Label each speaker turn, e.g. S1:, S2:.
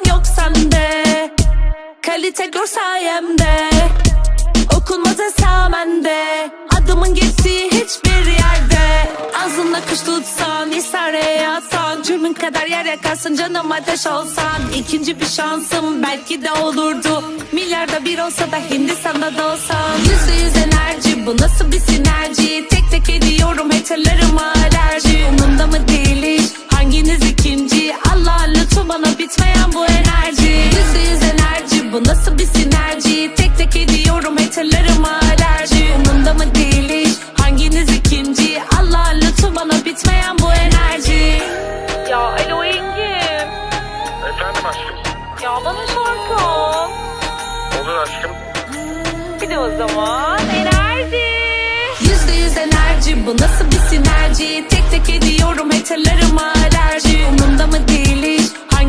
S1: falan yok sende. Kalite gör sayemde. Okunmaz esamende. Adımın geçtiği hiçbir yerde. Ağzında kuş tutsan İsare yatsan Cürmün kadar yer yakarsın canım ateş olsan. İkinci bir şansım belki de olurdu. Milyarda bir olsa da Hindistan'da da olsam Yüzde yüz enerji bu nasıl bir sinerji? Tek tek ediyorum haterlarıma alerji. Umurumda mı değil hiç? Hanginiz ikinci? Allah lütfu bana bitmeyen bu sinerji Tek tek ediyorum haterlarıma alerji Umurumda mı değil hiç hanginiz ikinci Allah lütfu bana bitmeyen bu enerji
S2: Ya alo Engin.
S3: Efendim aşkım.
S2: Ya bana şarkı.
S3: Olur aşkım.
S2: Bir de o zaman enerji.
S1: Yüzde yüz enerji bu nasıl bir sinerji Tek tek ediyorum haterlarıma alerji